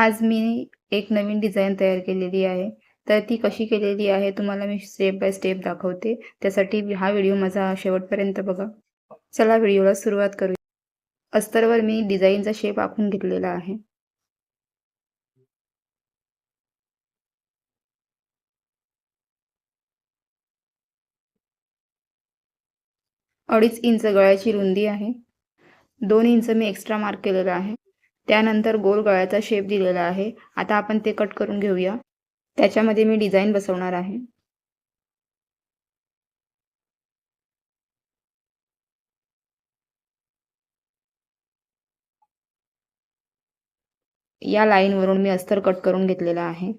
आज मी एक नवीन डिझाईन तयार केलेली आहे. तर ती कशी केलेली आहे तुम्हाला मी स्टेप बाय स्टेप दाखवते. त्यासाठी हा व्हिडिओ माझा शेवटपर्यंत बघा. चला व्हिडिओला सुरुवात करूया अस्तरवर मी डिझाईनचा शेप आखून घेतलेला आहे. अडीच इंच गळ्याची रुंदी आहे. दोन इंच मी एक्स्ट्रा मार्क केलेला आहे. त्यानंतर गोल गळ्याचा शेप दिलेला आहे. आता आपण ते कट करून घेऊया. त्याच्यामध्ये मी डिझाईन बसवणार आहे. या लाईनवरून मी अस्तर कट करून घेतलेला आहे.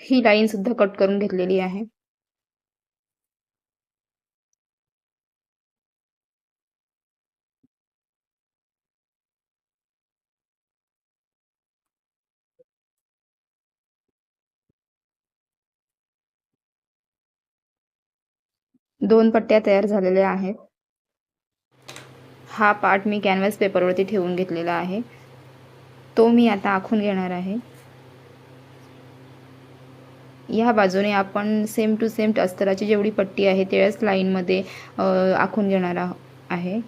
ही लाईन सुद्धा कट करून घेतलेली आहे. दोन पट्ट्या तयार झालेल्या आहेत. हा पार्ट मी कॅनव्हास पेपरवरती ठेवून घेतलेला आहे. तो मी आता आखून घेणार आहे. या बाजूने आपण सेम टू सेम अस्तराची जेवढी पट्टी आहे तेवढ्याच लाईनमध्ये आखून घेणार आहे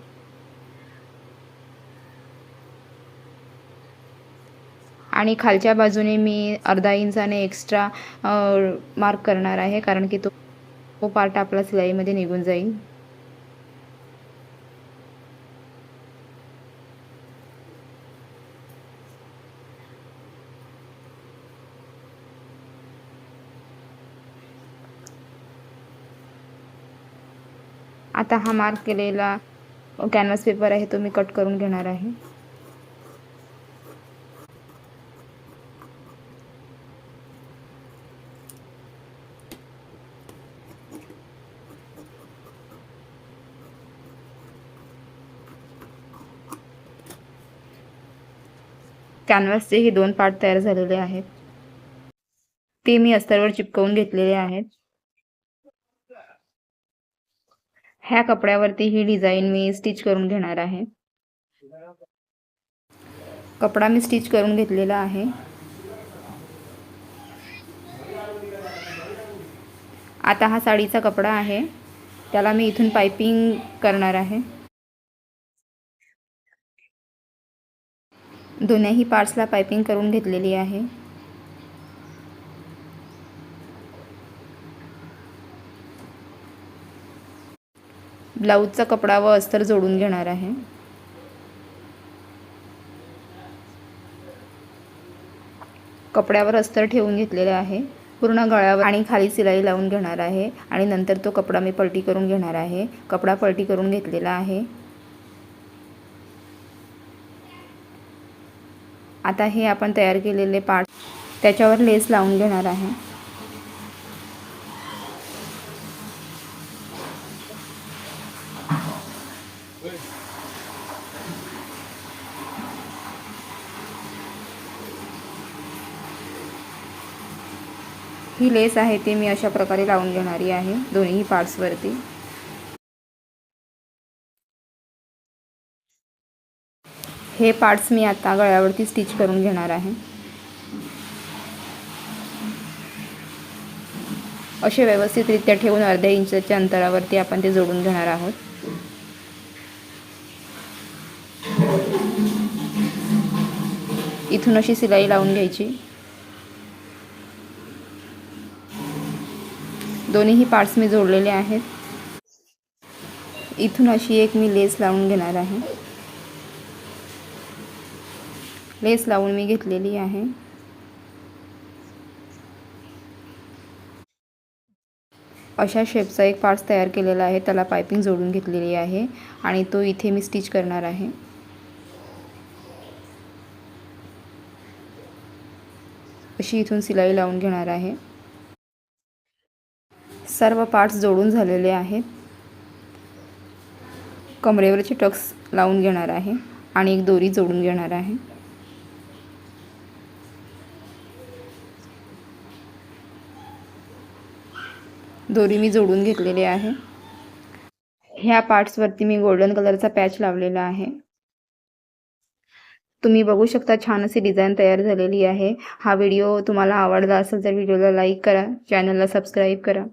आणि खालच्या बाजूने मी अर्धा इंचाने एक्स्ट्रा मार्क करणार आहे कारण की तो तो पार्ट आपला सिलाईमध्ये निघून जाईल. आता हा मार्क केलेला कॅनव्हास पेपर आहे तो मी कट करून घेणार आहे. कॅनव्हासचे हे दोन पार्ट तयार झालेले आहेत. ते मी अस्तरवर चिपकवून घेतलेले आहेत. ह्या कपड्यावरती ही डिझाईन मी स्टिच करून घेणार आहे. कपडा मी स्टिच करून घेतलेला आहे. आता हा साडीचा कपडा आहे. त्याला मी इथून पायपिंग करणार आहे. दोन्ही पार्ट्सला पायपिंग करून घेतलेली आहे. ब्लाऊजचा कपडा व अस्तर जोडून घेणार आहे. कपड्यावर अस्तर ठेवून घेतलेले आहे. पूर्ण गळ्यावर आणि खाली सिलाई लावून घेणार आहे आणि नंतर तो कपडा मी पलटी करून घेणार आहे. कपडा पलटी करून घेतलेला आहे. आता हे आपण तयार केलेले पार्ट त्याच्यावर लेस लावून घेणार आहे. ही लेस आहे ती मी अशा प्रकारे लावून घेणारी आहे. दोन्ही पार्ट्सवरती हे पार्ट्स मी आता गळ्यावरती स्टिच करून घेणार आहे. असे व्यवस्थितरित्या ठेवून अर्ध्या इंचच्या अंतरावरती आपण ते जोडून घेणार आहोत. इथून अशी सिलाई लावून घ्यायची. दोन्हीही पार्ट्स मी जोडलेले आहेत. इथून अशी एक मी लेस लावून घेणार आहे. लेस लावून मी घेतलेली आहे. अशा शेपचा एक पार्ट्स तयार केलेला आहे. त्याला पायपिंग जोडून घेतलेली आहे आणि तो इथे मी स्टिच करणार आहे. अशी इथून सिलाई लावून घेणार आहे. सर्व पार्ट्स जोडून झालेले आहेत. कमरेवरचे टक्स लावून घेणार आहे आणि एक दोरी जोडून घेणार आहे. दोरी मी जोडून घेतलेली आहे. ह्या पार्ट्सवरती मी गोल्डन कलरचा पॅच लावलेला आहे. तुम्ही बघू शकता छान अशी डिझाईन तयार झालेली आहे. हा व्हिडिओ तुम्हाला आवडला असेल तर व्हिडिओला लाईक करा चॅनलला सबस्क्राईब करा.